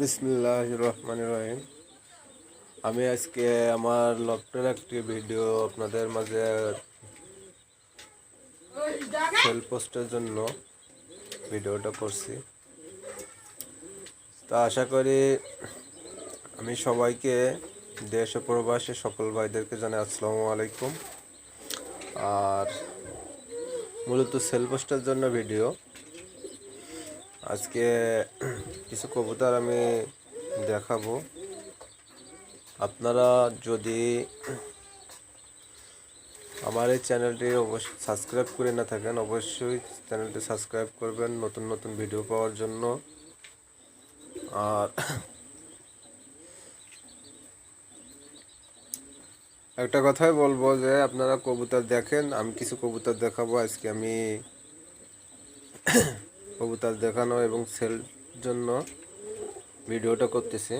বিসমিল্লাহ রহমান রহিম আমি আজকে আমার লকটের একটি ভিডিও আপনাদের মাঝে সেল পোস্টের জন্য ভিডিওটা করছি। তা আশা করি আমি সবাইকে দেশ ও প্রবাসী সকল ভাইদেরকে জানাই আসসালামু আলাইকুম। আর মূলত সেল পোস্টের জন্য ভিডিও আজকে কিছু কবুতর আমি দেখাবো। আপনারা যদি আমার এই চ্যানেলটি অবশ্যই সাবস্ক্রাইব করে না থাকেন, অবশ্যই চ্যানেলটি সাবস্ক্রাইব করবেন নতুন নতুন ভিডিও পাওয়ার জন্য। আর একটা কথাই বলব যে, আপনারা কবুতর দেখেন, আমি কিছু কবুতর দেখাবো। আজকে আমি কবুতর দেখানো এবং সেল জন্য ভিডিওটা করতেছি।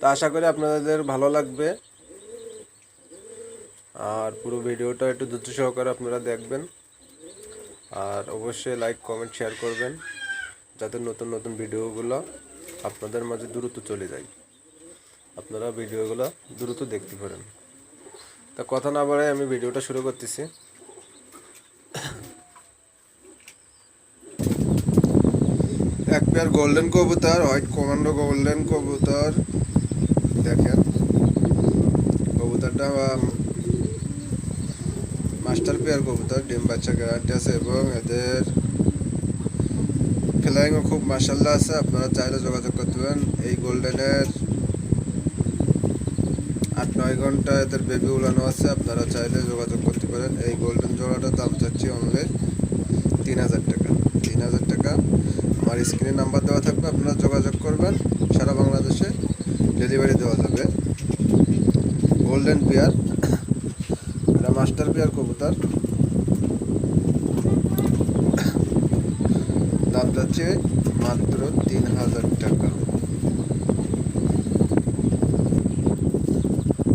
তা আশা করি আপনাদের ভালো লাগবে। আর পুরো ভিডিওটা একটু দ্রুত সহকারে আপনারা দেখবেন। আর অবশ্যই লাইক কমেন্ট শেয়ার করবেন। যাতে নতুন নতুন ভিডিওগুলো আপনাদের মাঝে দ্রুত চলে যায়। আপনারা ভিডিওগুলো দ্রুত দেখতে পারেন। তা কথা না বাড়াই আমি ভিডিওটা শুরু করতেছি। এক পেয়ার গোল্ডেন কবুতর হোয়াইট কমান্ডো গোল্ডেন কবুতর। দেখেন, কবুতরটা মাস্টার পেয়ার কবুতর, ডিম বাচ্চা গ্যারান্টি আছে এবং এদের ফ্লাইংও খুব মার্শাল্লাহ আছে। আপনারা চাইলে যোগাযোগ করতে পারেন। এই গোল্ডেনের আট নয় ঘণ্টা এদের বেবি উলানো আছে, আপনারা চাইলে যোগাযোগ করতে পারেন। এই গোল্ডেন জোড়াটার দাম চাচ্ছি অনলি তিন হাজার টাকা। তিন হাজার টাকা। আমার স্ক্রিনে নাম্বার দেওয়া থাকবে, আপনারা যোগাযোগ করবেন। সারা বাংলাদেশে ডেলিভারি দেওয়া যাবে। গোল্ডেন পেয়ার এটা মাস্টার পেয়ার কবুতর। দাম যাচ্ছে মাত্র তিন হাজার টাকা।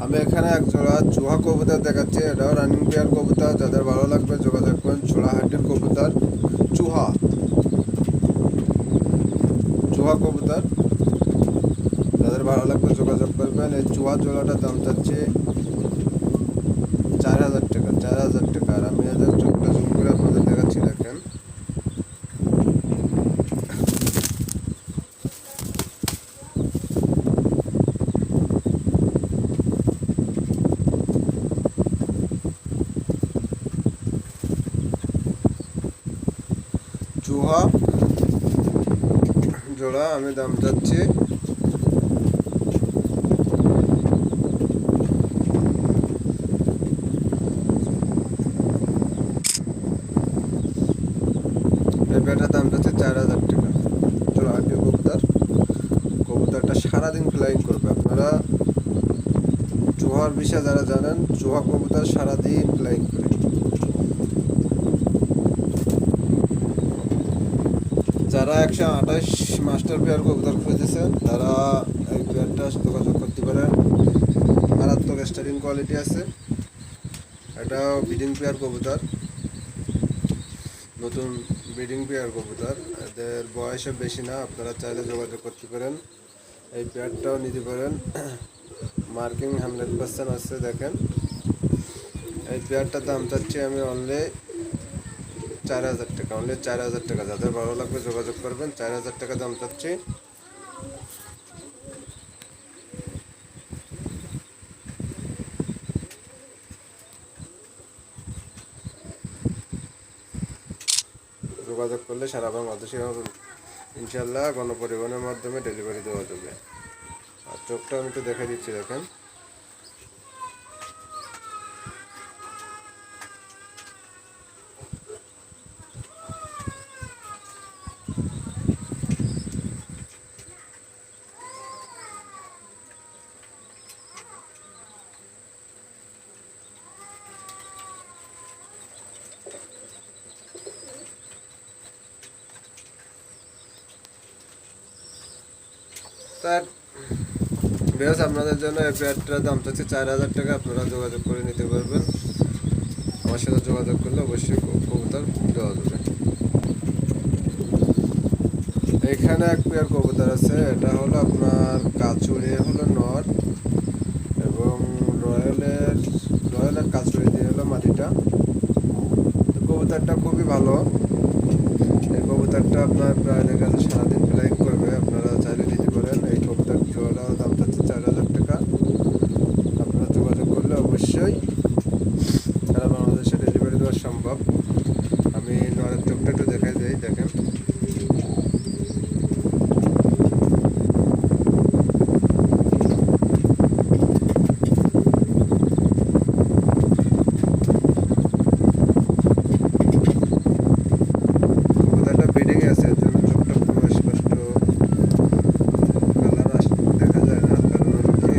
আমি এখানে এক জোড়া চুহা কবুতর দেখাচ্ছি। এটাও রানিং পেয়ার কবুতর। যাদের ভালো লাগবে যোগাযোগ করেন চোড়াহাটির কবুতর, চুহা। চুহা কবুতর। যাদের ভালো লাগবে যোগাযোগ করবেন। এই চুহা জোড়াটার দাম চাচ্ছে চার হাজার টাকা, চার হাজার টাকা আর আমি এদের চোখটা জুম করে আপনাদের দেখাচ্ছি দেখেন চুহা জোড়া আমি দাম এই ব্যাটার দাম যাচ্ছে চার হাজার টাকা। চলো আটি কবুতর। কবুতরটা সারাদিন ফ্লাইং করবে। আপনারা চুহার বিষয়ে যারা জানেন চুহা কবুতর সারাদিন ফ্লাইং করে। যারা একশো আঠাশ মাস্টার পেয়ার কবুতর খুঁজেছেন তারা এই পেয়ারটা যোগাযোগ করতে পারেন মারাত্মক স্টারিং কোয়ালিটি আছে। এটা ব্রিডিং পেয়ার কবুতর। নতুন ব্রিডিং পেয়ার কবুতর। এদের বয়সও বেশি না, আপনারা চাইলে যোগাযোগ করতে পারেন। এই পেয়ারটাও নিতে পারেন। মার্কিং হান্ড্রেড পার্সেন্ট আছে, দেখেন। এই পেয়ারটার দাম চাচ্ছি আমি অনলি চার হাজার টাকা অনলি চার হাজার টাকা। যাদের ভালো লাগবে যোগাযোগ করবেন, চার হাজার টাকা দাম চাচ্ছি। যোগাযোগ করলে সারা বাংলাদেশে ইনশাল্লাহ গণপরিবহনের মাধ্যমে ডেলিভারি দেওয়া যাবে। আর চোখটা আমি একটু দেখে দিচ্ছি, দেখেন। তার বেশ আপনাদের জন্য এই পেয়ারটার দাম চাচ্ছে চার হাজার টাকা। আপনারা যোগাযোগ করে নিতে পারবেন। আমার সাথে যোগাযোগ করলে অবশ্যই কবুতর দেওয়া যাবে। এখানে এক পেয়ার কবুতর আছে। এটা হলো আপনার কাচুরি হলো নর এবং রয়্যালের রয়্যালের কাচুরি দিয়ে হলো মাটিটা। কবুতরটা খুবই ভালো। এই কবুতরটা আপনার প্রায় দেখা যাচ্ছে সারাদিন ফ্লাইং করবে আপনারা চাইলে নিতে পারেন এই কবুতর জোড়া দাম চাচ্ছে চার হাজার টাকা আপনারা যোগাযোগ করলে অবশ্যই সারা বাংলাদেশে ডেলিভারি দেওয়া সম্ভব আমি নরের চোখটা একটু দেখাই দিই দেখেন কবুতরটা ব্রিডিং আছে এর জন্য চোখটা পুরো স্পষ্ট কালার আস দেখা যায় না কারণ হলো কি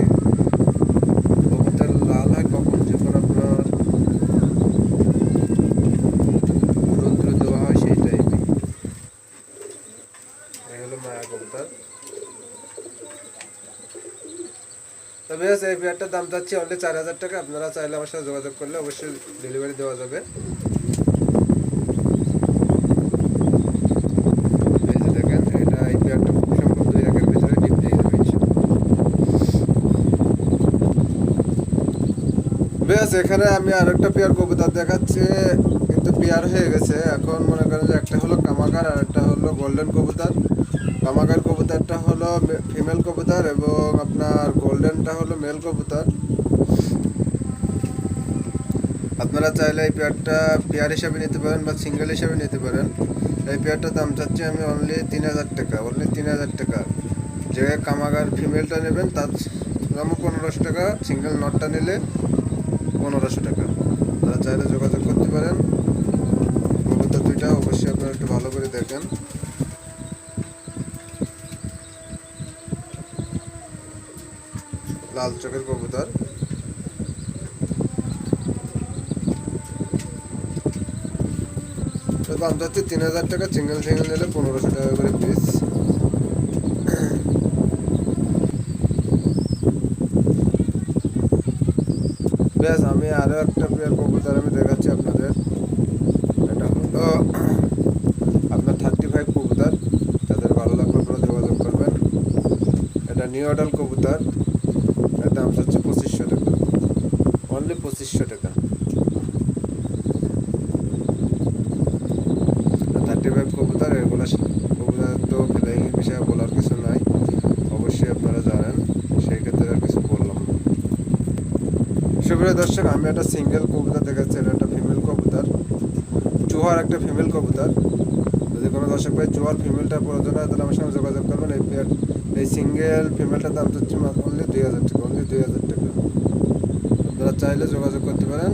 কবুতর লাল হয় কখন যখন আপনার রৌদ্র দেওয়া হয় সেই টাইপে এই হলো মায়া কবুতর তবে এই পেয়ারটার দাম যাচ্ছে অনলি চার হাজার টাকা। আপনারা চাইলে আমার সাথে যোগাযোগ করলে অবশ্যই ডেলিভারি দেওয়া যাবে। বেশ এখানে আমি আরেকটা পেয়ার কবুতর দেখাচ্ছি, কিন্তু পেয়ার হয়ে গেছে। এখন মনে করেন যে একটা হলো কামাকার আর একটা হলো গোল্ডেন কবুতর। কামাকার কবুতরটা হলো ফিমেল কবুতর এবং আপনার গোল্ডেনটা হলো মেল কবুতর। আপনারা চাইলে এই পেয়ারটা পেয়ার হিসাবে নিতে পারেন বা সিঙ্গেল হিসাবে নিতে পারেন। এই পেয়ারটার দাম চাচ্ছি আমি অনলি তিন হাজার টাকা অনলি তিন হাজার টাকা। যে কামাগার ফিমেলটা নেবেন, তার দামও পনেরোশো টাকা সিঙ্গেল নটটা নিলে পনেরোশো টাকা। তারা চাইলে যোগাযোগ করতে পারেন। কবুতর দুইটা অবশ্যই আপনারা একটু ভালো করে দেখেন। লাল চোখের কবুতর। দাম যাচ্ছে তিন হাজার টাকা সিঙ্গেল সিঙ্গেল নিলে পনেরোশো টাকা করে পিস ব্যাস আমি আরও একটা পেয়ার কবুতর আমি দেখাচ্ছি আপনাদের। এটা হলো আপনার থার্টি ফাইভ কবুতর। যাদের ভালো লাগবে আপনারা যোগাযোগ করবেন। এটা নিউ অডাল কবুতর এর দাম হচ্ছে পঁচিশশো টাকা অনলি পঁচিশশো টাকা। থার্টি ফাইভ কবুতর কবুতর তো বিষয়ে বলার কিছু নাই। অবশ্যই আপনারা জানেন, সেই ক্ষেত্রে আর কিছু বললাম সুপ্রিয় দর্শক, আমি একটা সিঙ্গেল কবুতর দেখাচ্ছি, এটা একটা ফিমেল কবুতর। চুহার একটা ফিমেল কবুতর। যদি কোনো দর্শক ভাই চুহার ফিমেলটা প্রয়োজন হয়, তাহলে আমার সঙ্গে যোগাযোগ করবেন। এই এই সিঙ্গেল ফিমেলটার দাম তো হচ্ছে অনলি দুই হাজার টাকা অনলি দুই হাজার টাকা। চাইলে যোগাযোগ করতে পারেন।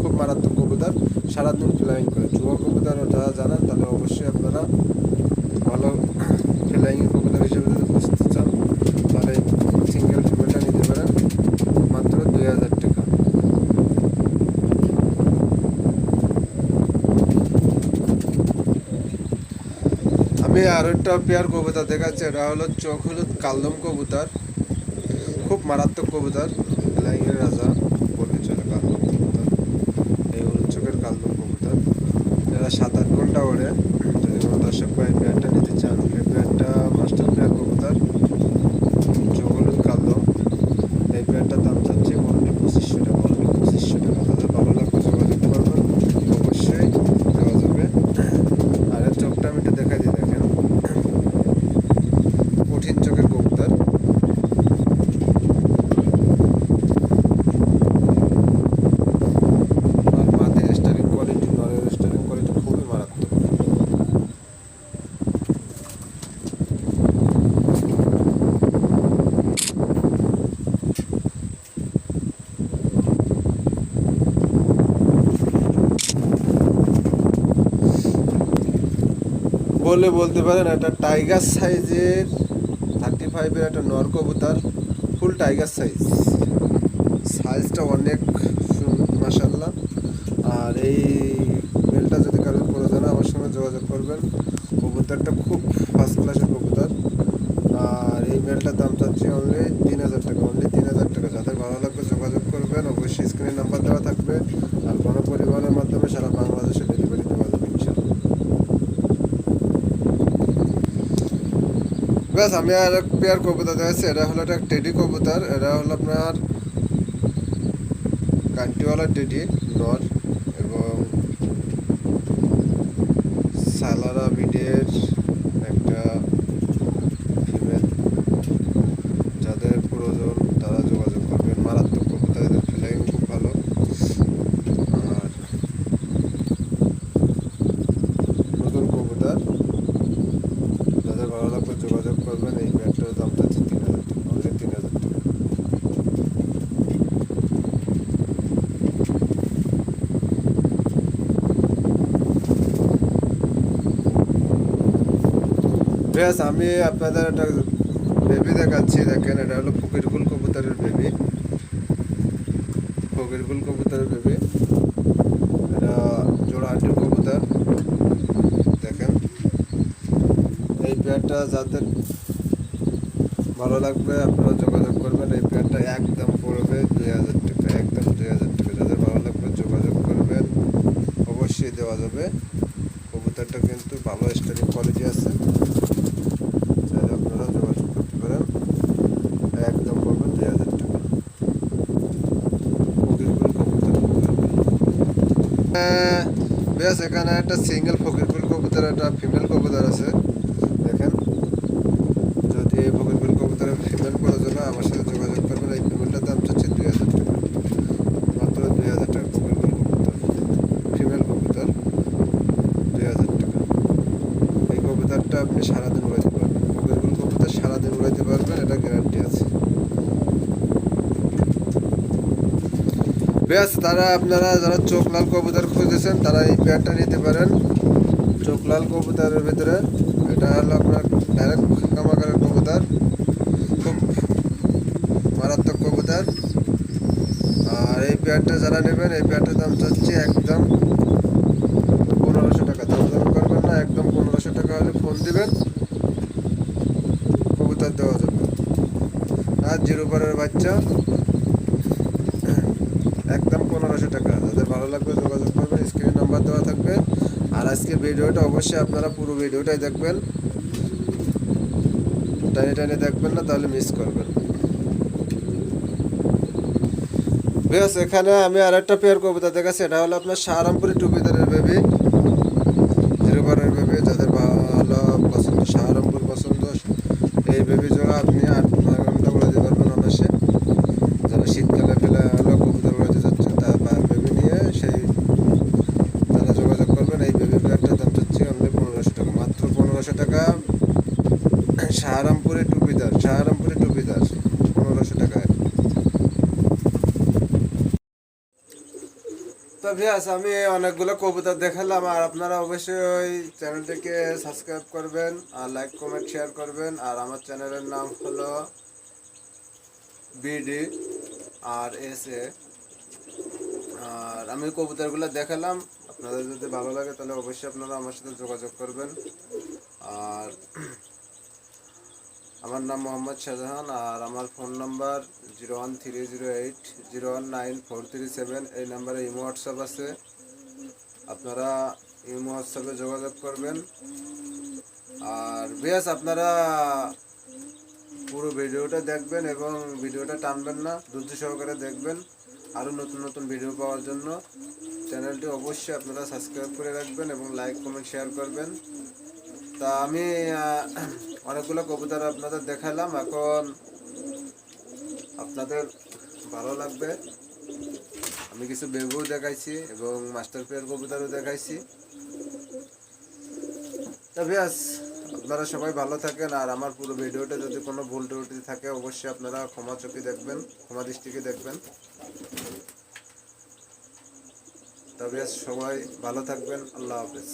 খুব মারাত্মক কবুতর। সারাদিন ফ্লাইং করে। চুয়া কবুতর যারা জানেন, তাহলে অবশ্যই আপনারা ভালো ফ্লাইং কবুতর হিসেবে যদি বুঝতে চান, তাহলে সিঙ্গেল ফিমেলটা নিতে পারেন। মাত্র দুই হাজার টাকা। আমি আরও একটা পেয়ার কবুতর দেখাচ্ছি, এটা হলো চোখ হলুদ কালদম কবুতর। খুব মারাত্মক কবুতর লাইনের রাজা বললে চলে কালদম কবুতর এই হলুদ চোখের কালদম কবুতর এরা সাত আট ঘণ্টা ওড়ে। যদি দর্শক ভাই পেয়ারটা নিতে চান এই পেয়ারটা মাস্টার পেয়ার কবুতর চোখ হলুদ কালদম এই পেয়ারটার দাম চাচ্ছি অনলি পঁচিশশো টাকা অনলি পঁচিশশো টাকা তাদের ভালো লাগবে যোগাযোগ করবেন অবশ্যই দেওয়া যাবে আর এর চোখটা আমি একটু দেখা দিই দেখেন কঠিন চোখের কবুতর আর মাদের স্টারিং কোয়ালিটি নরের স্টারিং কোয়ালিটি খুবই মারাত্মক বলে বলতে পারেন, একটা টাইগার সাইজের থার্টি ফাইভের একটা নরকবুতার ফুল টাইগার সাইজ সাইজটা অনেক মাসাল্লাহ আর এই মেলটা যদি কারোর প্রয়োজন আমার সঙ্গে যোগাযোগ করবেন। কবুতরটা খুব ফার্স্ট ক্লাসের কবুতর আর এই মেলটার দাম চাচ্ছি অনলি তিন হাজার টাকা অনলি তিন হাজার টাকা যাদের ভালো লাগবে যোগাযোগ করবেন অবশ্যই স্ক্রিনে নাম্বার দেওয়া থাকবে আর কোনো পরি ব্যাস, আমি আর এক পেয়ার কবুতর দেখাচ্ছি এটা হলো একটা টেডি কবুতর, এটা হলো আপনার কান্টিওয়ালা টেডি নর এবং সালারা বিডের একটা ফিমেল যাদের প্রয়োজন তারা যোগাযোগ করবেন মারাত্মক কবুতর এদের ফ্লাইং খুব ভালো আর নতুন কবুতর যাদের ভালো লাগবে যোগাযোগ করবেন এই ব্যাগটার দাম চাচ্ছে তিন হাজার টাকা অনলি তিন হাজার টাকা বেশ আমি আপনাদের একটা বেবি দেখাচ্ছি, দেখেন, এটা হলো ফকিরকুল কবুতরের বেবি ফকিরকুল কবুতরের বেবি এটা জোড়া হাটির কবুতর। দেখেন, এই পেয়ারটা যাদের ভালো লাগবে, আপনারা যোগাযোগ করবেন। এই পেয়ারটা একদম পড়বে দুই হাজার টাকা, একদম দুই হাজার টাকা। যাদের ভালো লাগবে, যোগাযোগ করবেন। অবশ্যই দেওয়া যাবে। কবুতরটা কিন্তু ভালো স্টারিং কোয়ালিটি আছে চাইলে আপনারা যোগাযোগ করতে পারেন একদম পড়বে দুই হাজার টাকা ফকিরকুল কবুতর হ্যাঁ, বেশ, এখানে একটা সিঙ্গেল ফকিরকুল কবুতর, একটা ফিমেল কবুতর আছে। দেখেন, যদি এই ফকিরকুল কবুতরের ফিমেল প্রয়োজন আমার সাথে যোগাযোগ করবেন, এই ফিমেলটার দাম চাচ্ছে দুই হাজার টাকা। মাত্র দুই হাজার টাকা ফকিরকুল কবুতর ফিমেল কবুতর, দুই হাজার টাকা। এই কবুতরটা আপনি সারাদিন উড়াইতে পারবেন। ফকিরকুল কবুতর সারাদিন উড়াইতে পারবেন, এটা গ্যারান্টি আছে। বেশ তারা আপনারা যারা চোখ লাল কবুতর খুঁজেছেন তারা এই পেয়ারটা নিতে পারেন। চোখ লাল কবুতরের ভিতরে। এটা হলো আপনার ডাইরেক্ট কামাকারের কবুতর। খুব মারাত্মক কবুতর। আর এই পেয়ারটা যারা নেবেন, এই পেয়ারটার দাম চাচ্ছি একদম পনেরোশো টাকা। দাম দাম করবেন না, একদম পনেরোশো টাকা হলে ফোন দিবেন। কবুতর দেওয়া যাবে। আর জিরো পারের বাচ্চা। পনেরোশো টাকা। যাদের ভালো লাগবে যোগাযোগ করবেন স্ক্রিনে নাম্বার দেওয়া থাকবে। আর আজকে ভিডিওটা অবশ্যই আপনারা পুরো ভিডিওটাই দেখবেন। টাইনে টাইনে দেখবেন না, তাহলে মিস করবেন। বেশ, এখানে আমি আর একটা পেয়ার কবিতা দেখাচ্ছি। এটা হলো আপনার সাহারামপুরি টুপিদারের বেবি জিরো বারের বেবি যাদের ভালো পছন্দ সাহারামপুর পছন্দ এই বেবি জোড়া আপনি আট নয় ঘণ্টা করে দিতে পারবেন অনাসে যারা শীতকালে ফেলে হলো কবুতর উড়াতে যাচ্ছেন তা বা বেবি নিয়ে সেই তারা যোগাযোগ করবেন এই বেবি পেয়ারটার দাম চাচ্ছি অনলি পনেরোশো টাকা মাত্র পনেরোশো টাকা সাহারামপুরে টুপিদার সাহারামপুরে টুপিদার পনেরোশো টাকায় তো ভিয়াস আমি অনেকগুলো কবুতর দেখালাম আর আপনারা অবশ্যই ওই চ্যানেলটিকে সাবস্ক্রাইব করবেন আর লাইক, কমেন্ট, শেয়ার করবেন। আর আমার চ্যানেলের নাম হলো বিডি আর এস এ। আর আমি কবুতরগুলো দেখালাম। আপনাদের যদি ভালো লাগে তাহলে অবশ্যই আপনারা আমার সাথে যোগাযোগ করবেন। আর আমার নাম মোহাম্মদ শাহজাহান আর আমার phone number zero one three zero eight zero one nine four three seven. এই নাম্বারে ইমো হোয়াটসঅ্যাপ আছে। আপনারা ইমো হোয়াটসঅ্যাপে যোগাযোগ করবেন। আর বেশ আপনারা পুরো ভিডিওটা দেখবেন এবং ভিডিওটা টানবেন না, ধৈর্য সহকারে দেখবেন। আরও নতুন নতুন ভিডিও পাওয়ার জন্য চ্যানেলটি অবশ্যই আপনারা সাবস্ক্রাইব করে রাখবেন এবং লাইক, কমেন্ট, শেয়ার করবেন। তা আমি অনেকগুলো কবুতর আপনাদের দেখালাম। এখন আপনাদের ভালো লাগবে। আমি কিছু বেগুও দেখাইছি এবং মাস্টার পেয়ার কবুতরও দেখাইছি। তা ব্যাস আপনারা সবাই ভালো থাকেন আর আমার পুরো ভিডিওটা যদি কোনো ভুল ত্রুটি থাকে, অবশ্যই আপনারা ক্ষমা চোখে দেখবেন, ক্ষমা দৃষ্টিকে দেখবেন। তা ব্যাস সবাই ভালো থাকবেন। আল্লাহ হাফেজ।